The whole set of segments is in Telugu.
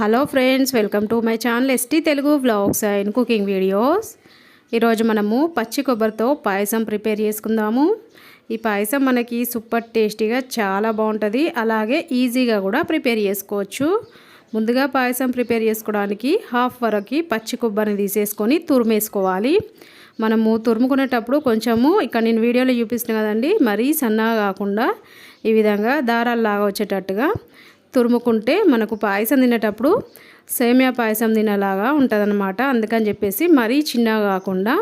Hello friends welcome to my channel ST Telugu vlogs and cooking videos. ఈరోజు మనము పచ్చి కొబ్బరితో పాయసం ప్రిపేర్ చేసుకుందాము. ఈ పాయసం మనకి సూపర్ టేస్టీగా చాలా బాగుంటుంది. అలాగే ఈజీగా కూడా ప్రిపేర్ చేసుకోవచ్చు. ముందుగా పాయసం ప్రిపేర్ చేసుకోవడానికి హాఫ్ వరకు పచ్చి కొబ్బరిని తీసేసుకొని తురిమేసుకోవాలి. మనము తురుముకునేటప్పుడు కొంచెము ఇక్కడ నేను వీడియోలో చూపిస్తున్నాను కదండి మరీ సన్నగా కాకుండా ఈ విధంగా దారాల్లాగా వచ్చేటట్టుగా తురుముకుంటే మనకు పాయసం తినేటప్పుడు సేమియా పాయసం తినేలాగా ఉంటుందన్నమాట. అందుకని చెప్పేసి మరీ చిన్నగా కాకుండా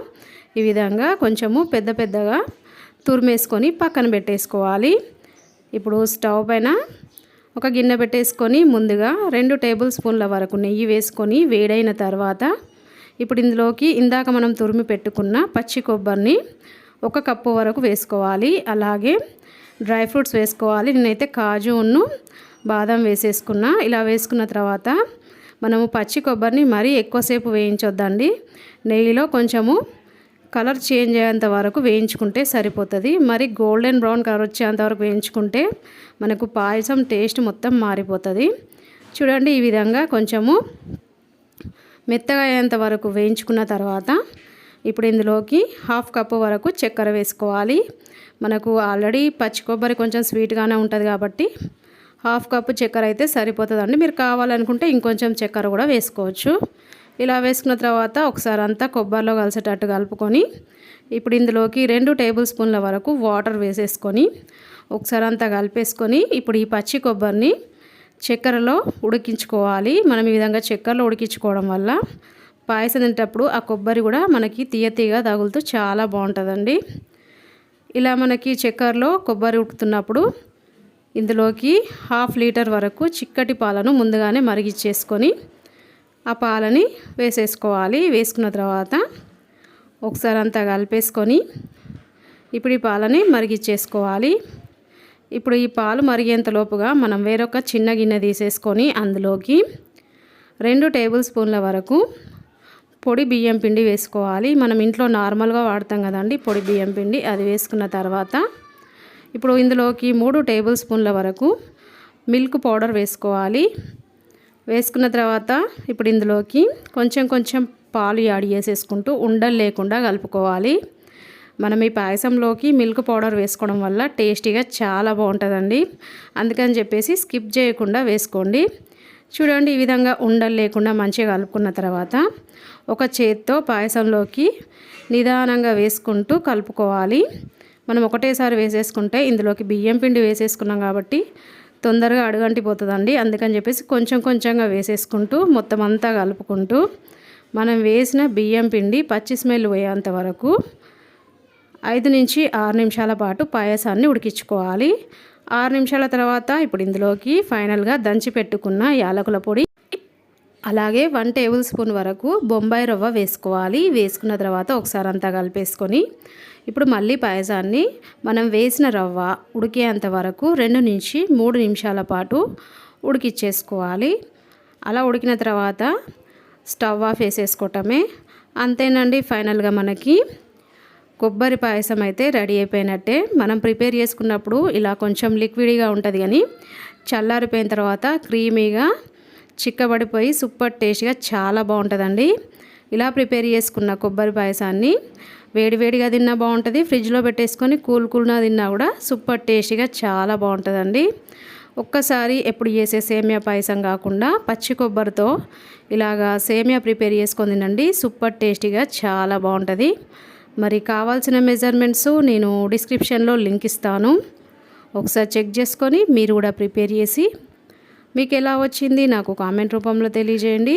ఈ విధంగా కొంచెము పెద్ద పెద్దగా తురిమేసుకొని పక్కన పెట్టేసుకోవాలి. ఇప్పుడు స్టవ్ పైన ఒక గిన్నె పెట్టేసుకొని ముందుగా రెండు టేబుల్ స్పూన్ల వరకు నెయ్యి వేసుకొని వేడైన తర్వాత ఇప్పుడు ఇందులోకి ఇందాక మనం తురిమి పెట్టుకున్న పచ్చి కొబ్బరిని ఒక కప్పు వరకు వేసుకోవాలి. అలాగే డ్రై ఫ్రూట్స్ వేసుకోవాలి. నేనైతే కాజును బాదం వేసేసుకున్నా. ఇలా వేసుకున్న తర్వాత మనము పచ్చి కొబ్బరిని మరీ ఎక్కువసేపు వేయించొద్దండి. నెయ్యిలో కొంచెము కలర్ చేంజ్ అయ్యేంత వరకు వేయించుకుంటే సరిపోతుంది. మరి గోల్డెన్ బ్రౌన్ కలర్ వచ్చేంత వరకు వేయించుకుంటే మనకు పాయసం టేస్ట్ మొత్తం మారిపోతుంది. చూడండి ఈ విధంగా కొంచెము మెత్తగా అయ్యేంత వరకు వేయించుకున్న తర్వాత ఇప్పుడు ఇందులోకి హాఫ్ కప్పు వరకు చక్కెర వేసుకోవాలి. మనకు ఆల్రెడీ పచ్చి కొబ్బరి కొంచెం స్వీట్గానే ఉంటుంది కాబట్టి హాఫ్ కప్పు చక్కెర అయితే సరిపోతుందండి. మీరు కావాలనుకుంటే ఇంకొంచెం చక్కెర కూడా వేసుకోవచ్చు. ఇలా వేసుకున్న తర్వాత ఒకసారి అంతా కొబ్బరిలో కలిసేటట్టు కలుపుకొని ఇప్పుడు ఇందులోకి రెండు టేబుల్ స్పూన్ల వరకు వాటర్ వేసేసుకొని ఒకసారి అంతా కలిపేసుకొని ఇప్పుడు ఈ పచ్చి కొబ్బరిని చక్కెరలో ఉడికించుకోవాలి. మనం ఈ విధంగా చక్కెరలో ఉడికించుకోవడం వల్ల పాయసం తినేటప్పుడు ఆ కొబ్బరి కూడా మనకి తీయ తీయగా తగులుతూ చాలా బాగుంటుందండి. ఇలా మనకి చక్కెరలో కొబ్బరి ఉడుకుతున్నప్పుడు ఇందులోకి హాఫ్ లీటర్ వరకు చిక్కటి పాలను ముందుగానే మరిగిచ్చేసుకొని ఆ పాలని వేసేసుకోవాలి. వేసుకున్న తర్వాత ఒకసారి అంతా కలిపేసుకొని ఇప్పుడు ఈ పాలని మరిగిచ్చేసుకోవాలి. ఇప్పుడు ఈ పాలు మరిగేంతలోపుగా మనం వేరొక చిన్న గిన్నె తీసేసుకొని అందులోకి రెండు టేబుల్ స్పూన్ల వరకు పొడి బియ్యం పిండి వేసుకోవాలి. మనం ఇంట్లో నార్మల్గా వాడతాం కదండి పొడి బియ్యం పిండి. అది వేసుకున్న తర్వాత ఇప్పుడు ఇందులోకి మూడు టేబుల్ స్పూన్ల వరకు మిల్క్ పౌడర్ వేసుకోవాలి. వేసుకున్న తర్వాత ఇప్పుడు ఇందులోకి కొంచెం కొంచెం పాలు యాడ్ చేసేసుకుంటూ ఉండలు లేకుండా కలుపుకోవాలి. మనం ఈ పాయసంలోకి మిల్క్ పౌడర్ వేసుకోవడం వల్ల టేస్టీగా చాలా బాగుంటుందండి. అందుకని చెప్పేసి స్కిప్ చేయకుండా వేసుకోండి. చూడండి ఈ విధంగా ఉండలు లేకుండా మంచిగా కలుపుకున్న తర్వాత ఒక చేత్తో పాయసంలోకి నిదానంగా వేసుకుంటూ కలుపుకోవాలి. మనం ఒకటేసారి వేసేసుకుంటే ఇందులోకి బియ్యం పిండి వేసేసుకున్నాం కాబట్టి తొందరగా అడుగంటిపోతుందండి. అందుకని చెప్పేసి కొంచెం కొంచెంగా వేసేసుకుంటూ మొత్తం అంతా కలుపుకుంటూ మనం వేసిన బియ్యం పిండి పచ్చి స్మెల్ పోయేంత వరకు ఐదు నుంచి ఆరు నిమిషాల పాటు పాయసాన్ని ఉడికించుకోవాలి. ఆరు నిమిషాల తర్వాత ఇప్పుడు ఇందులోకి ఫైనల్గా దంచి పెట్టుకున్న యాలకుల పొడి అలాగే వన్ టేబుల్ స్పూన్ వరకు బొంబాయి రవ్వ వేసుకోవాలి. వేసుకున్న తర్వాత ఒకసారి అంతా కలిపేసుకొని ఇప్పుడు మళ్ళీ పాయసాన్ని మనం వేసిన రవ్వ ఉడికేంత వరకు రెండు నుంచి మూడు నిమిషాల పాటు ఉడికిచ్చేసుకోవాలి. అలా ఉడికిన తర్వాత స్టవ్ ఆఫ్ వేసేసుకోవటమే అంతేనండి ఫైనల్గా మనకి కొబ్బరి పాయసం అయితే రెడీ అయిపోయినట్టే. మనం ప్రిపేర్ చేసుకున్నప్పుడు ఇలా కొంచెం లిక్విడ్గా ఉంటుంది కానీ చల్లారిపోయిన తర్వాత క్రీమీగా చిక్కబడిపోయి సూపర్ టేస్ట్గా చాలా బాగుంటుందండి. ఇలా ప్రిపేర్ చేసుకున్న కొబ్బరి పాయసాన్ని వేడివేడిగా తిన్నా బాగుంటుంది. ఫ్రిడ్జ్లో పెట్టేసుకొని కూల్ కూల్నా తిన్నా కూడా సూపర్ టేస్టీగా చాలా బాగుంటుందండి. ఒక్కసారి ఎప్పుడు చేసే సేమియా పాయసం కాకుండా పచ్చి కొబ్బరితో ఇలాగా సేమియా ప్రిపేర్ చేసుకొని తినండి. సూపర్ టేస్టీగా చాలా బాగుంటుంది. మరి కావాల్సిన మెజర్మెంట్స్ నేను డిస్క్రిప్షన్లో లింక్ ఇస్తాను. ఒకసారి చెక్ చేసుకొని మీరు కూడా ప్రిపేర్ చేసి మీకు ఎలా వచ్చింది నాకు కామెంట్ రూపంలో తెలియజేయండి.